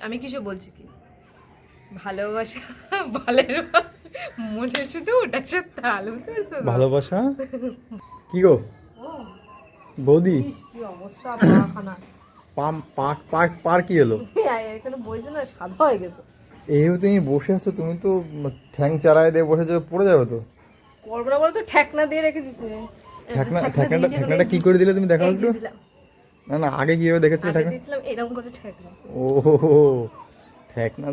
আমি কিছু বলছি কি? ভালোবাসা বালের বাল, মনে শুধু ওটা সে তাল বুঝতে পারছ ভালোবাসা? কি গো? ও, বৌদি? কি অবস্থা পাখানা। পাম পাক পাক পার কি এলো? এখানে বইছে না সাদা হয়ে গেছে। এই তুমি বসে আছো তুমি তো ঠ্যাং চারায় দিয়ে বসে আছো পড়ে যাবে তো। পড়ব না বলে তো ঠেকনা দিয়ে রেখে দিছে। ঠ্যাকনা ঠ্যাকনা ঠ্যাকনাটা ঠ্যাকনাটা কি করে দিলে তুমি? দেখাও একটু। না না আগে কীভাবে দেখেছিলে আগে ঠ্যাকনা দিয়েছিলাম এরকম করে ঠেকনা। ও হো,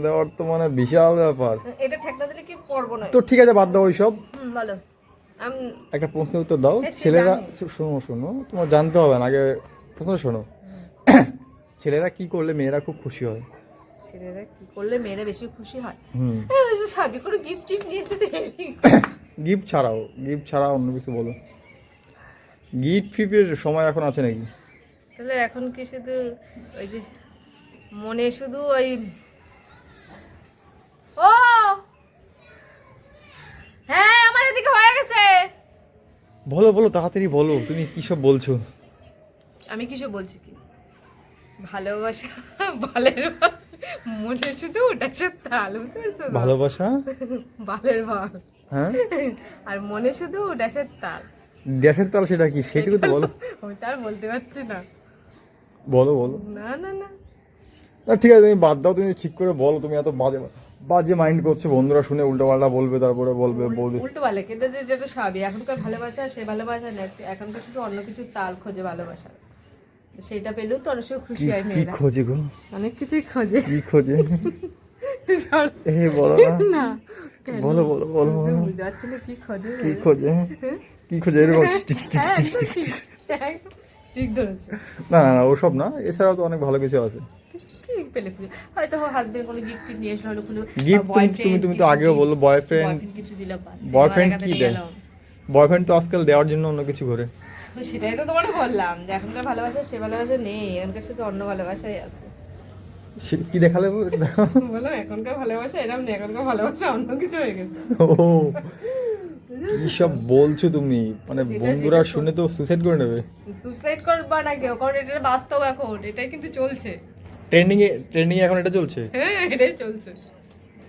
দেওয়ার তো মানে বিশাল ব্যাপার। এটা ঠেকনা দিলে কি পড়ব না তো ঠিক আছে বাদ দাও ওইসব। বলো। একটা প্রশ্নের উত্তর দাও। ছেলেরা শোনো শোনো তোমার জানতে হবে না আগে প্রশ্ন শোনো। ছেলেরা কি করলে মেয়েরা খুব খুশি হয়? ছেলেরা কি করলে মেয়েরা বেশি খুশি হয়? সাবি করে গিফট টিফট নিয়ে এসে গিফট ছাড়াও গিফট ছাড়া অন্য কিছু বলো। গিফট ফিফের সময় এখন আছে নাকি? তাহলে এখন কি শুধু ওই যে মনে শুধু ওই ও! হ্যাঁ আমার এদিকে হয়ে গেছে। বলো বলো তাড়াতাড়ি বলো তুমি কি সব বলছো? আমি কি সব বলছি কি? ভালোবাসা বালের বাল, মনে শুধু ওটা সে তাল বুঝতে পারছ? ভালোবাসা? বালের বাল। হ্যাঁ? আর মনে শুধু ওটা সে তাল। গ্যাসের তাল সেটা কি? সেটুকু তো বলো। ওইটা আর বলতে পারছি না। বলো বলো। না না না। না ঠিক আছে তুমি বাদ দাও তুমি ঠিক করে বলো তুমি এত বাজে বাজে মাইন্ড করছ বন্ধুরা শুনে উল্টো পাল্টা বলবে তারপরে বলবে বলবে উল্টো বলে কিন্তু যে- যেটা স্বাভাবিক এখনকার ভালোবাসা সে ভালোবাসা না এখনকার শুধু অন্য কিছু তাল খোঁজে ভালোবাসা। সেটা পেলেও তো অনেক খুশি হয় কি খোঁজে গো? অনেক কিছুই খোঁজে। কি খোঁজে? এই বলো না। বলো বলো বলো বলো। কি খোঁজে? কি খোঁজে? কি খোঁজে? এরকম ঠিক। ধরেছো না না না ওসব না এছাড়াও তো অনেক ভালো কিছু আছে কি পেলে খুশি হয়তো হাজবেন্ড কোনো গিফট কোনো তুমি তুমি তো আগেও বলল বয়ফ্রেন্ড বয়ফ্রেন্ড কিছু দিল বাস কি দেয়? বয়ফ্রেন্ড তো আজকাল দেওয়ার জন্য অন্য কিছু করে সেটাই তো তোমাকে বললাম যে এখনকার ভালোবাসা সে ভালোবাসা নেই এখনকার শুধু অন্য ভালোবাসাই আছে কি দেখালে বলো? এখনকার ভালোবাসা এরকম এখনকার ভালোবাসা অন্য কিছু হয়ে গেছে ও কি সব বলছো তুমি? মানে বন্ধুরা শুনে তো সুসাইড করে নেবে। সুসাইড করবা না কেউ কারণ এটা বাস্তব এখন। এটাই কিন্তু চলছে। ট্রেন্ডিং এ ট্রেন্ডিং এখন এটা চলছে? হ্যাঁ এটাই চলছে।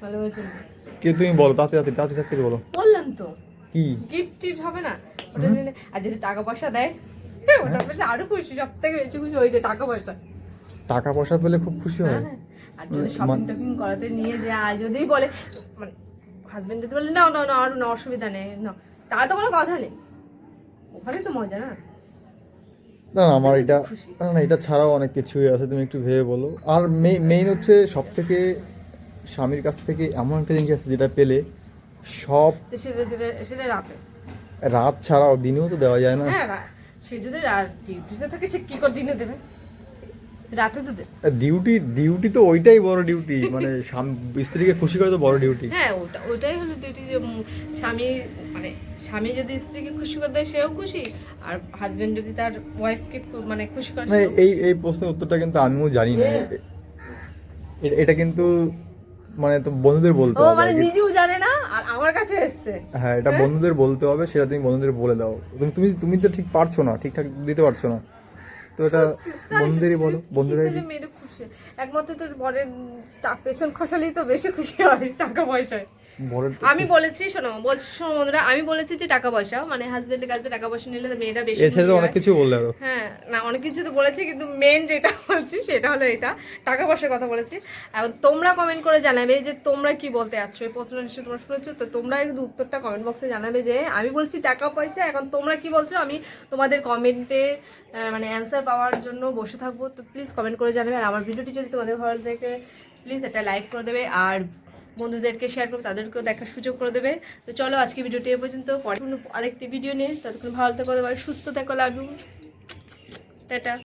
ভালোবাসা নেই। কে তুমি বলো তাতে তাতে তাতে তাতে বলো। বললাম তো। কি? গিফট টিফট হবে না? ওটা নিলে আর যদি টাকা পয়সা দেয় ওটা পেলে আরও খুশি। সব থেকে বেশি খুশি হয়েছে টাকা পয়সা। টাকা পয়সা পেলে খুব খুশি হয়। হ্যাঁ, আর যদি শপিং টপিং করাতে নিয়ে যায় আর যদি বলে মানে হাজবেন্ড যদি বলে না না না আর না অসুবিধা নেই না। তার তো কোনো কথা নেই। ওখানে তো মজা। না না আমার এটা না না এটা ছাড়াও অনেক কিছুই আছে তুমি একটু ভেবে বলো। আর মেইন হচ্ছে সব থেকে স্বামীর কাছ থেকে এমন একটা জিনিস আছে যেটা পেলে সব সেটা রাতে। রাত ছাড়াও দিনেও তো দেওয়া যায় না। হ্যাঁ সে যদি ডিউটিতে থাকে সে কি করে দিনে দেবে? রাতে তো ডিউটি ডিউটি তো ওইটাই বড় ডিউটি মানে স্বাম- স্ত্রীকে খুশি করে তো বড় ডিউটি হ্যাঁ ওটা ওটাই হলো ডিউটি যে স্বামী মানে স্বামী যদি স্ত্রীকে খুশি করে দেয় সেও খুশি। আর হাজবেন্ড যদি তার ওয়াইফকে মানে খুশি করে মানে এই এই প্রশ্নের উত্তরটা কিন্তু আমিও জানি না। এটা কিন্তু মানে তো বন্ধুদের বলতে হবে। মানে নিজেও জানে না আর আমার কাছে এসছে। হ্যাঁ এটা বন্ধুদের বলতে হবে সেটা তুমি বন্ধুদের বলে দাও। তুমি তুমি তুমি তো ঠিক পারছ না ঠিকঠাক দিতে পারছ না। তো এটা বন্ধুদেরই বলো বন্ধুরাই পেলে খুশি। একমাত্র তোর বরের পেছন খসালেই তো বেশি খুশি হয় টাকা পয়সায়। আমি বলেছি শোনো বলছি শোনো বন্ধুরা আমি বলেছি যে টাকা পয়সা মানে হাজবেন্ডের কাছে টাকা পয়সা নিলে মেয়েটা বেশি এছাড়া তো অনেক কিছু বললে হ্যাঁ না অনেক কিছু তো বলেছি কিন্তু মেন যেটা বলছি সেটা হলো এটা। টাকা পয়সার কথা বলেছি। এখন তোমরা কমেন্ট করে জানাবে যে তোমরা কি বলতে চাচ্ছ। এই প্রশ্নটা নিশ্চয়ই তোমরা শুনেছো তো তোমরা কিন্তু উত্তরটা কমেন্ট বক্সে জানাবে যে আমি বলছি টাকা পয়সা এখন তোমরা কি বলছো? আমি তোমাদের কমেন্টে মানে অ্যান্সার পাওয়ার জন্য বসে থাকব। তো প্লিজ কমেন্ট করে জানাবে। আর আমার ভিডিওটি যদি তোমাদের ভালো থেকে প্লিজ এটা লাইক করে দেবে। আর বন্ধুদেরকে শেয়ার করবে তাদেরকেও দেখার সুযোগ করে দেবে। তো চলো আজকে ভিডিওটি এ পর্যন্ত। পরে আরেকটি ভিডিও নিয়ে। ততক্ষণ ভালো থাকো সুস্থ থাকো, লাগু। টাটা।